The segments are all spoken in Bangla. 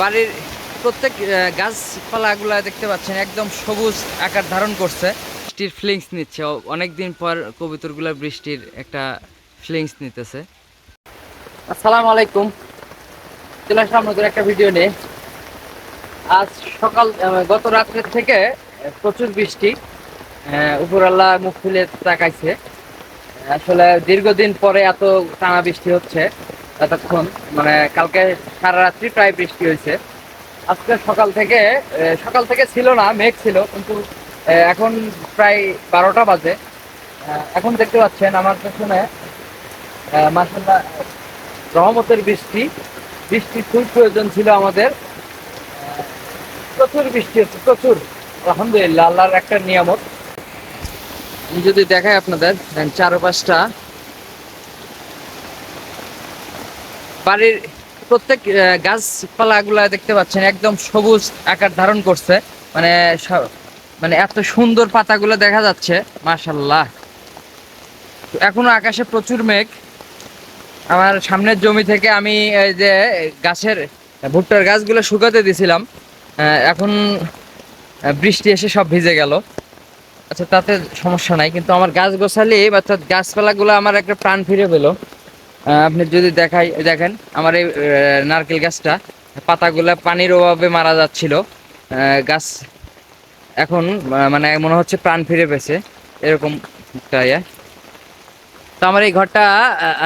বাড়ির প্রত্যেক গাছপালাগুলা দেখতে পাচ্ছেন একদম সবুজ আকার ধারণ করছে। বৃষ্টির ফিলিংস নিচ্ছে। অনেক দিন পর কবুতরগুলা বৃষ্টির একটা ফিলিংস নিতেছে। আসসালামু আলাইকুম। চলে আসলাম নতুন একটা ভিডিও নিয়ে। আজ সকাল গত রাত্রের থেকে প্রচুর বৃষ্টি। আহ, উপরআল্লাহ মুখ খুলে তাকাইছে। আসলে দীর্ঘদিন পরে এত টানা বৃষ্টি হচ্ছে। এতক্ষণ মানে কালকে সারা রাত্রি প্রায় বৃষ্টি হয়েছে। আজকে সকাল থেকে সকাল থেকে ছিল না, মেঘ ছিল, কিন্তু এখন প্রায় বারোটা বাজে। এখন দেখতে পাচ্ছেন আমার পেছনে মাসাল্লাহ রহমতের বৃষ্টি। বৃষ্টি খুব প্রয়োজন ছিল আমাদের। প্রচুর বৃষ্টি হচ্ছে, প্রচুর। আলহামদুলিল্লাহ, আল্লাহর একটা নিয়ামত। আমি যদি দেখাই আপনাদের চারপাশটা। বাড়ির প্রত্যেক গাছপালাগুলা দেখতে পাচ্ছেন, একদম সবুজ আকার ধারণ করছে। মানে মানে এত সুন্দর পাতাগুলো দেখা যাচ্ছে মাশাল্লাহ এখনও আকাশে প্রচুর মেঘ। আমার সামনের জমি থেকে আমি এই যে গাছের, ভুট্টার গাছগুলো শুকাতে দিছিলাম। এখন বৃষ্টি এসে সব ভিজে গেল। আচ্ছা তাতে সমস্যা নাই, কিন্তু আমার গাছ গোছালি অর্থাৎ গাছপালাগুলো আমার একটা প্রাণ ফিরে পেল। আপনি যদি দেখাই, দেখেন, আমার এই নারকেল গাছটা, পাতাগুলো পানির অভাবে মারা যাচ্ছিল। গাছ এখন মানে মনে হচ্ছে প্রাণ ফিরে পেয়েছে। এরকম একটা ইয়ে। তো আমার এই ঘরটা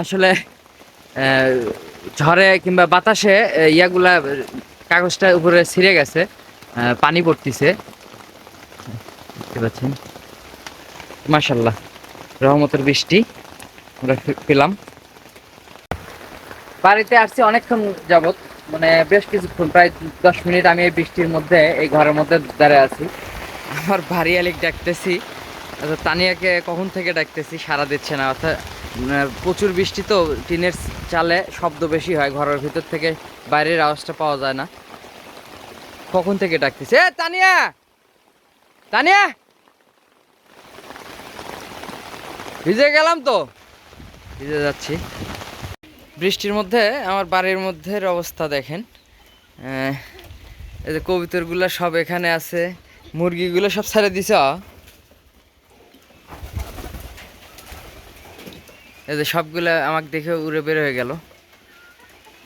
আসলে ঝড়ে কিংবা বাতাসে ইয়াগুলা কাগজটা উপরে ছিঁড়ে গেছে। পানি পড়তিছে। দেখতে পাচ্ছেন? মাশাল্লাহ রহমতের বৃষ্টি আমরা পেলাম। বাড়িতে আসছি অনেকক্ষণ যাবত মানে বেশ কিছুক্ষণ, প্রায় দশ মিনিট আমি এই বৃষ্টির মধ্যে, এই ঘরের মধ্যে দাঁড়িয়ে আছি। আমার ভারী আলিক ডাকতেছি। অর্থাৎ তানিয়াকে কখন থেকে ডাকতেছি সারা দিচ্ছে না, অর্থাৎ প্রচুর বৃষ্টি তো, টিনের চালে শব্দ বেশি হয়, ঘরের ভিতর থেকে বাইরের আওয়াজটা পাওয়া যায় না। কখন থেকে ডাকতেছি? তানিয়া! তানিয়া! ভিজে গেলাম তো? ভিজে যাচ্ছি। বৃষ্টির মধ্যে, আমার বাড়ির মধ্যে অবস্থা দেখেন। এই যে কবিতরগুলো সব এখানে আছে, মুরগিগুলো সব ছেড়ে দিছ এই যে সবগুলো আমাকে দেখে উড়ে বের হয়ে গেল।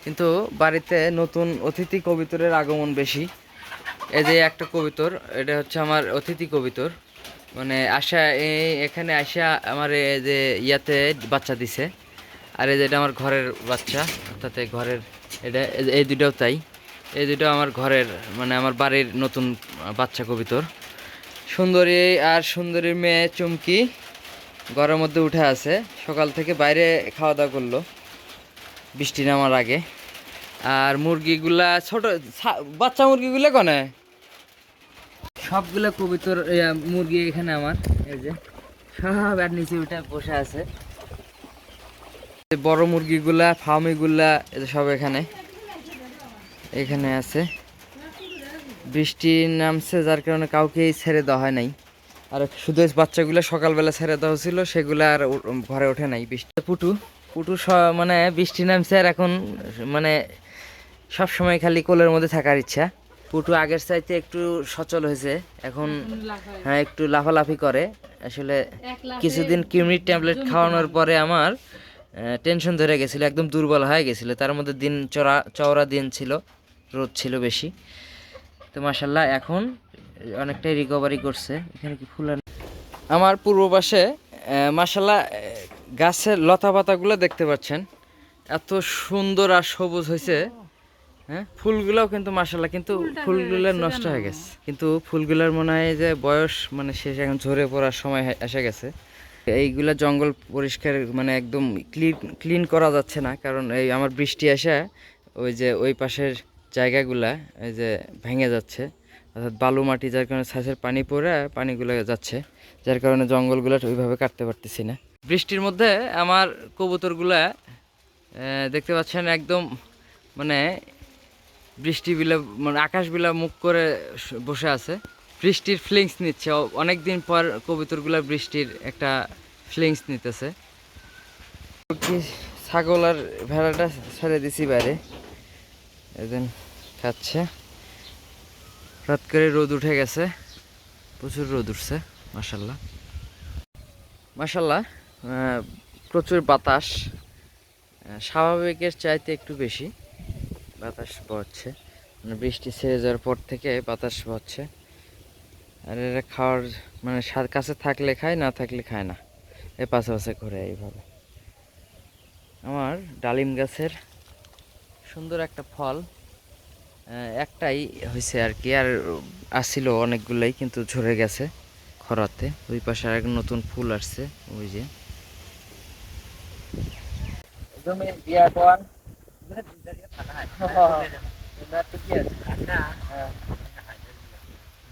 কিন্তু বাড়িতে নতুন অতিথি কবিতরের আগমন বেশি। এই যে একটা কবিতর, এটা হচ্ছে আমার অতিথি কবিতর। মানে এই এখানে আসা আমার এই যে ইয়াতে বাচ্চা দিছে। আর এই যে এটা আমার ঘরের বাচ্চা, অর্থাৎ ঘরের এটা, এই দুটাও তাই। এই দুটো আমার ঘরের মানে আমার বাড়ির নতুন বাচ্চা কবিতর। সুন্দরী আর সুন্দরীর মেয়ে চুমকি ঘরের মধ্যে উঠে আছে। সকাল থেকে বাইরে খাওয়া দাওয়া করল। বৃষ্টি নামার আগে। আর মুরগিগুলা ছোট বাচ্চা মুরগিগুলো কনে? সবগুলো কবিতর মুরগি এখানে আমার। এই যে, সব আর নিচে উঠে বসে আছে। বড় মুরগিগুলা ফার্মিগুলা সব এখানে। এখানে আছে। বৃষ্টি নামছে যার কারণে কাউকেই ছেড়ে দেওয়া হয় নাই। আর শুধু বাচ্চাগুলো সকালবেলা ছেড়ে দেওয়া হয়েছিল সেগুলো আর ঘরে ওঠে নাই বৃষ্টি। পুটু পুটু মানে বৃষ্টি নামছে আর এখন মানে সব সময় খালি কোলের মধ্যে থাকার ইচ্ছা। পুটু আগের চাইতে একটু সচল হয়েছে এখন হ্যাঁ একটু লাফালাফি করে। আসলে কিছুদিন কিউমির ট্যাবলেট খাওয়ানোর পরে আমার টেনশন ধরে গেছিল একদম দুর্বল হয়ে গেছিল। তার মধ্যে দিন চড়া চওড়া দিন ছিল রোদ ছিল বেশি। তো মাসাল্লাহ এখন অনেকটাই রিকভারি করছে। এখানে কি ফুল আমার পূর্ব পাশে মাসাল্লাহ গাছের লতা পাতাগুলো দেখতে পাচ্ছেন। এত সুন্দর আর সবুজ হয়েছে। হ্যাঁ ফুলগুলোও কিন্তু মাসাল্লাহ কিন্তু ফুলগুলো নষ্ট হয়ে গেছে। কিন্তু ফুলগুলোর মনে হয় যে বয়স মানে শেষ এখন ঝরে পড়ার সময় এসে গেছে। এইগুলা জঙ্গল পরিষ্কার মানে একদম ক্লিন ক্লিন করা যাচ্ছে না। কারণ এই আমার বৃষ্টি এসে ওই যে ওই পাশের জায়গাগুলা, এই যে ভেঙে যাচ্ছে। অর্থাৎ বালু মাটি, যার কারণে ছাঁচের পানি পড়ে, পানিগুলো যাচ্ছে। যার কারণে জঙ্গলগুলো ওইভাবে কাটতে পারতেছি না। বৃষ্টির মধ্যে আমার কবুতরগুলা দেখতে পাচ্ছেন একদম মানে বৃষ্টি বিলা মানে আকাশ বিলা মুখ করে বসে আছে। বৃষ্টির ফিলিংস নিচ্ছে। অনেক দিন পর কবিতরগুলা বৃষ্টির একটা ফিলিংস নিতেছে। ছাগল আর ভেড়াটা ছেড়ে দিছি বাইরে। এদিন খাচ্ছে। হঠাৎ করে রোদ উঠে গেছে। প্রচুর রোদ উঠছে মাসাল্লাহ মাসাল্লাহ প্রচুর বাতাস। স্বাভাবিকের চাইতে একটু বেশি। বাতাস বহচ্ছে। মানে বৃষ্টি ছেড়ে যাওয়ার পর থেকে বাতাস বহচ্ছে। আর এরা খাওয়ার মানে সা- কাছে থাকলে খায় না থাকলে খায় না। এ পাশে পাশে ঘুরে এইভাবে। আমার ডালিম গাছের সুন্দর একটা ফল একটাই হয়েছে আর কি আর আসছিল অনেকগুলাই কিন্তু ঝরে গেছে খরাতে। ওই পাশে আর এক নতুন ফুল আসছে ওই যে। জমি দিয়া কোয়ান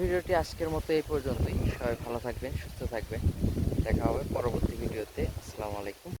ভিডিওটি আজকের মতো এই পর্যন্তই। সবাই ভালো থাকবেন, সুস্থ থাকবেন। দেখা হবে পরবর্তী ভিডিওতে। আসসালামু আলাইকুম।